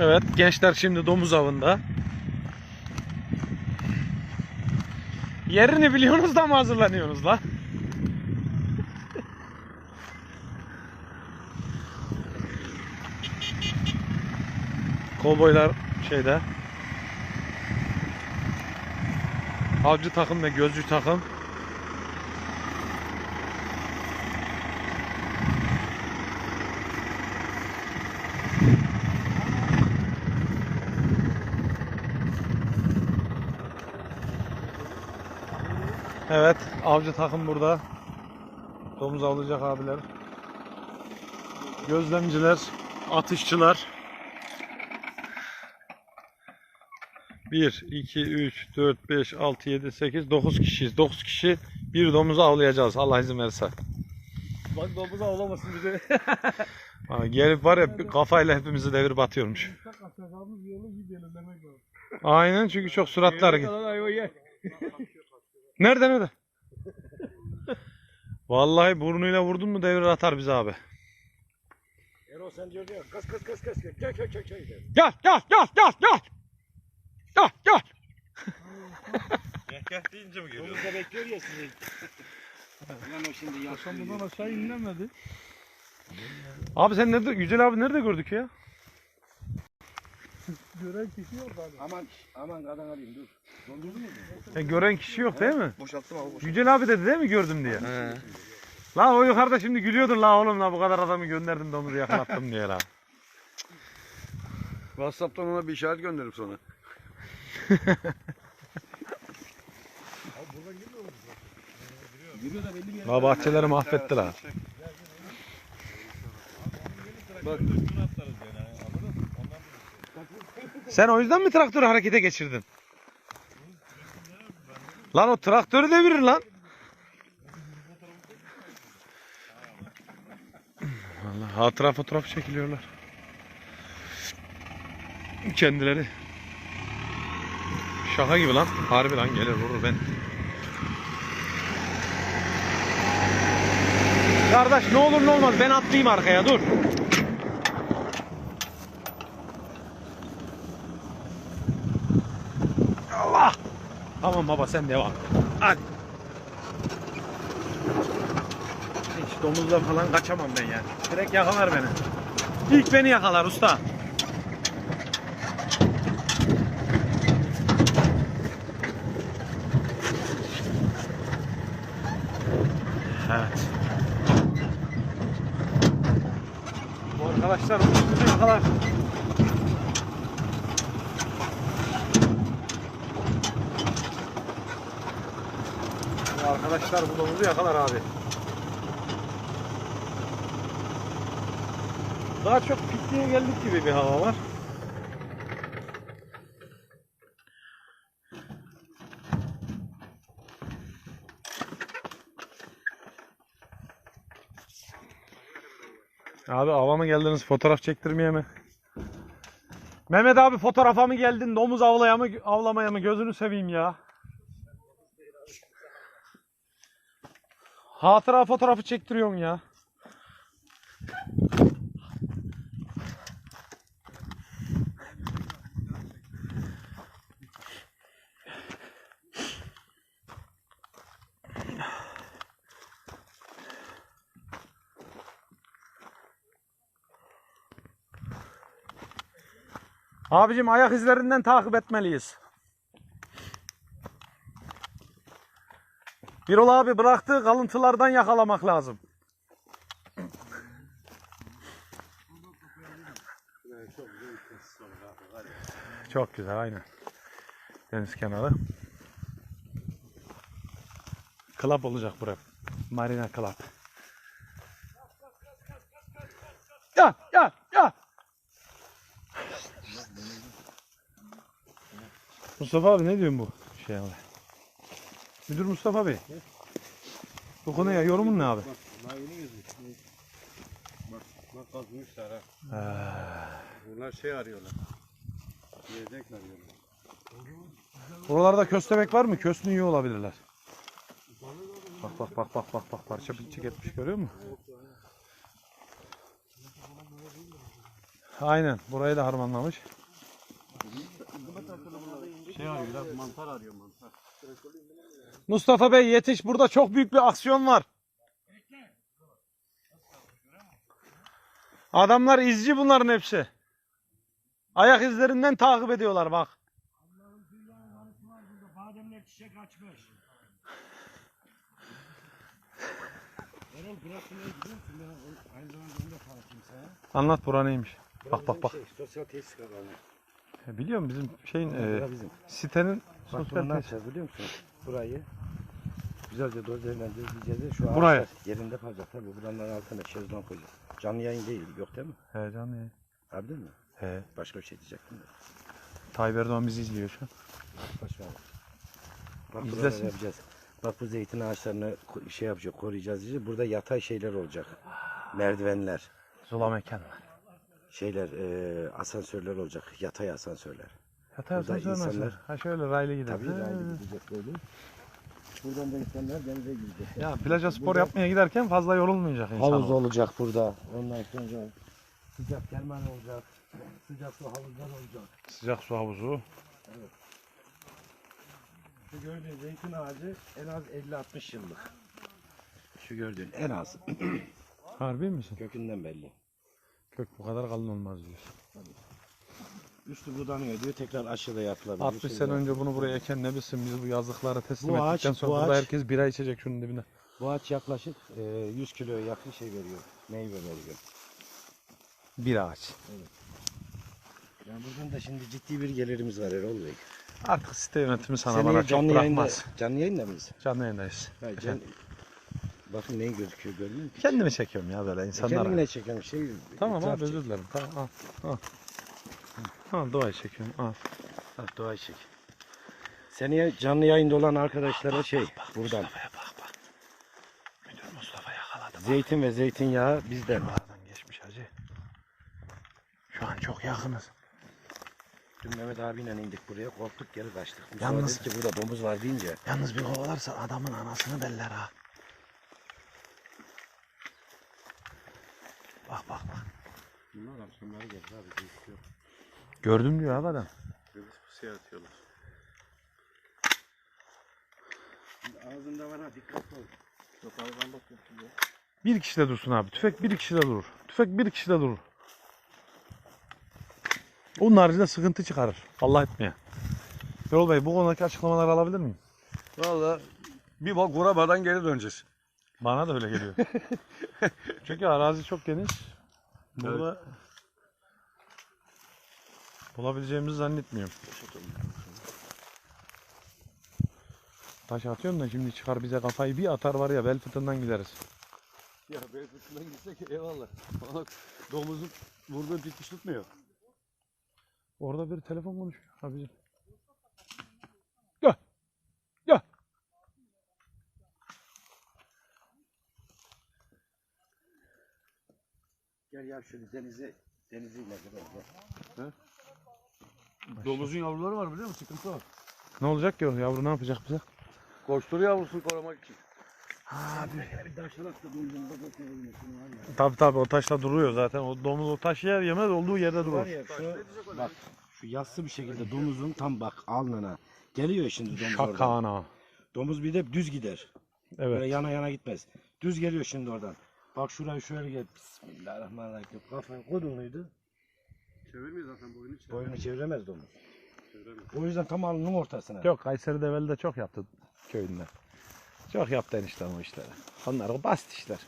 Evet gençler şimdi domuz avında. Yerini biliyorsunuz da mı hazırlanıyorsunuz la? Kovboylar şeyde. Avcı takım ve gözcü takım. Evet, avcı takım burada. Domuz avlayacak abiler. Gözlemciler, atışçılar. 1, 2, 3, 4, 5, 6, 7, 8, 9 kişiyiz. 9 kişi bir domuzu avlayacağız Allah izin verirse. Bak domuzu avlamasın bize. Ha, gelip var ya bir kafayla hepimizi devir batıyormuş. Aynen çünkü çok süratli hareket. Nerede nerede? Vallahi burnuyla vurdun mu devir atar bizi abi. Erol sen diyor ya. Kas kas kas kas. Gel gel gel gel. Gel gel gel gel gel. Gel gel. Gel gel deyince mi geliyor? Domuz da bekliyor ya sizi. Lan o şimdi yaşlı. Bundan aşağı inilemedi. Abi sen nerede? Yücel abi nerede gördük ya? Gören kişi yok abi. Aman aman kadın alayım dur. Dondurdun mu? E, gören kişi yok değil mi? Boşalttım abi boşalttım. Yücel abi dedi değil mi gördüm diye. He. La o yukarıda şimdi gülüyordur la oğlum la bu kadar adamı gönderdim domuzu yakalattım diye la. Whatsapp'tan ona bir işaret gönderirim sonra. Yürüyor da belli bir yere. La bahçeleri mahvetti la. Bak. Sen o yüzden mi traktörü harekete geçirdin? Lan o traktörü devirir lan. Vallahi hatıra fotoğraf çekiliyorlar. Kendileri. Şaka gibi lan. Harbi lan gelir vurur ben. Kardeş ne olur ne olmaz ben atlayayım arkaya dur. Tamam baba sen devam. Hadi. Hiç domuzla falan kaçamam ben yani. Direkt yakalar beni. İlk beni yakalar usta. Evet. Bu arkadaşlar bizi yakalar. Arkadaşlar bu domuzu yakalar abi. Daha çok pikniğe geldik gibi bir hava var. Abi ava mı geldiniz fotoğraf çektirmeye mi? Mehmet abi fotoğrafa mı geldin domuz avlaya mı avlamaya mı gözünü seveyim ya. Hatıra fotoğrafı çektiriyorsun ya. Abicim ayak izlerinden takip etmeliyiz. Birol abi bıraktığı kalıntılardan yakalamak lazım. Çok güzel aynen. Deniz kenarı. Club olacak bura. Marina Club. Ya ya ya. Mustafa abi ne diyorsun bu şey? Müdür Mustafa Bey. Bu konuya yorumun ne abi? Daha yeni gezmiş. Bak, bak kazmışlar ha. Bunlar şey arıyorlar. Yiyecek arıyorlar. buralarda köstebek var mı? Kösnü yiyor olabilirler. Bak bak bak bak bak bak parça pinçik etmiş görüyor musun? Aynen. Burayı da harmanlamış. Şey arıyor mantar arıyor mantar. Mustafa Bey yetiş. Burada çok büyük bir aksiyon var. Adamlar izci bunların hepsi. Ayak izlerinden takip ediyorlar bak. Bademler çiçek açmış. Erol burası ne biliyor aynı zamanda onu da tanıtayım sana. Anlat bura neymiş. Bak bak bak. Şey, sosyal tesis alanı. E, Biliyor musun bizim şeyin e, bizim. sitenin Bak bunu sosyal ne tesis. yapacağız biliyor musun? Burayı güzelce dozerle düzleyeceğiz de şu Buraya. ağaçlar yerinde kalacak tabii. Buranın altına şezlong koyacağız. Canlı yayın değil yok değil mi? He canım. Abi değil mi? He. Başka bir şey diyecektim de. Tayyip Erdoğan bizi izliyor şu an. Başka. Bak İzlesin. buraları yapacağız. Bak bu zeytin ağaçlarını ko- şey yapacak, koruyacağız diyeceğiz. Burada yatay şeyler olacak. Merdivenler, Zula mekanlar. Şeyler, e, asansörler olacak. Yatay asansörler. Yatay Burada asansör nasıl? insanlar- Ha şöyle raylı gider. Tabii raylı gidecek böyle. Buradan da insanlar denize girecek. Ya plaja spor Burada yapmaya giderken fazla yorulmayacak insan. Havuz olacak burada. Ondan sonra sıcak kerman olacak. Sıcak su havuzlar olacak. Sıcak su havuzu. Şu gördüğün zeytin ağacı en az 50-60 yıllık. Şu gördüğün en az. Harbi misin? Kökünden belli. Kök bu kadar kalın olmaz diyorsun. Üstü budanıyor diyor tekrar aşıda yapılabilir. 60 Şey sene önce bunu buraya eken ne bilsin biz bu yazlıklara teslim Bu ağaç- ettikten sonra bu burada ağaç- herkes bira içecek şunun dibine. Bu ağaç yaklaşık e, 100 kiloya yakın şey veriyor. Meyve veriyor. Bir ağaç. Yani buradan da şimdi ciddi bir gelirimiz var Erol Bey. Artık site yönetimi sana Seneye bana çok canlı yayında, bırakmaz. canlı yayında mıyız? Canlı yayındayız. Ha, can... Bakın ne gözüküyor görmüyor musun? Kendimi çekiyorum ya böyle insanlara. Kendimle çeken şey. Tamam abi özür dilerim. Tamam al. Al. Al doğayı çekiyorum. Al. Ha, doğa çek. Seneye canlı yayında olan arkadaşlara şey buradan Mustafa'ya bak bak. Müdür Mustafa yakaladı. zeytin ve zeytinyağı bizden. Aradan geçmiş hacı. Şu an çok yakınız. Dün Mehmet abiyle indik buraya korktuk geri kaçtık. Yalnız- Yalnız ki burada domuz var deyince. Yalnız bir kovalarsa adamın anasını beller ha. Bak bak bak. Bunlar akşamları gelir abi. Gözüküyor. Gördüm diyor abi adam. Böyle pusuya atıyorlar. Ağzında var ha dikkatli ol. Yok bakıyorum ya. Bir kişi de dursun abi. Tüfek bir kişi de durur. Tüfek bir kişi de durur. Onun haricinde sıkıntı çıkarır. Allah etmeye. Yol Bey bu konudaki açıklamaları alabilir miyim? Valla bir bak vuramadan geri döneceğiz. Bana da öyle geliyor. Çünkü arazi çok geniş. Burada bulabileceğimizi zannetmiyorum. Taş atıyorsun da şimdi çıkar bize kafayı bir atar var ya bel fıtığından gideriz. Ya be fıtından gitsek eyvallah. Bak domuzun vurduğu dikiş tutmuyor. Orada bir telefon konuşuyor abicim. Gel ya şöyle denize denize inelim. Gel. Domuzun yavruları var biliyor musun? Sıkıntı var. Ne olacak ki o yavru ne yapacak bize? Koşturuyor yavrusunu korumak için. Bir taşlarak da ya. Tabi tabi o taşla duruyor zaten. O domuz o taş yer yemez olduğu yerde Var durur. ya şu bak şu yassı bir şekilde domuzun tam bak alnına geliyor şimdi domuz oradan. Şakana. Domuz bir de düz gider. Böyle Evet. yana yana gitmez. Düz geliyor şimdi oradan. Bak şurayı şöyle gel. Bismillahirrahmanirrahim. Kafayı kodun muydu? Çevirmiyor zaten boyunu çevir. Boyunu çeviremez domuz. Çeviremiyor. O yüzden tam alnının ortasına. Yok Kayseri Develi de çok yaptı köyünde. Çok yaptı eniştem o işleri. Onlar o basit işler.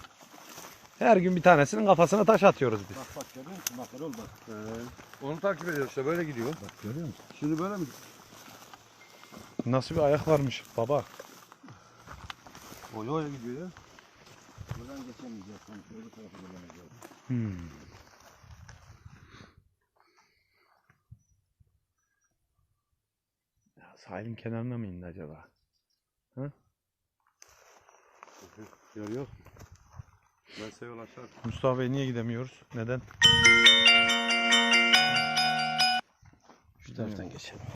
Her gün bir tanesinin kafasına taş atıyoruz biz. Bak bak görüyor musun? Bak Erol bak. Ee, onu takip ediyor işte böyle gidiyor. Bak görüyor musun? Şimdi böyle mi? Nasıl bir ayak varmış baba. Oya oya gidiyor ya. Buradan geçemeyeceğiz. Tam şöyle tarafa gelemeyeceğiz. Hmm. Ya, sahilin kenarına mı indi acaba? Yok yok. Ben size yol açar. Mustafa Bey niye gidemiyoruz? Neden? Şu taraftan geçelim.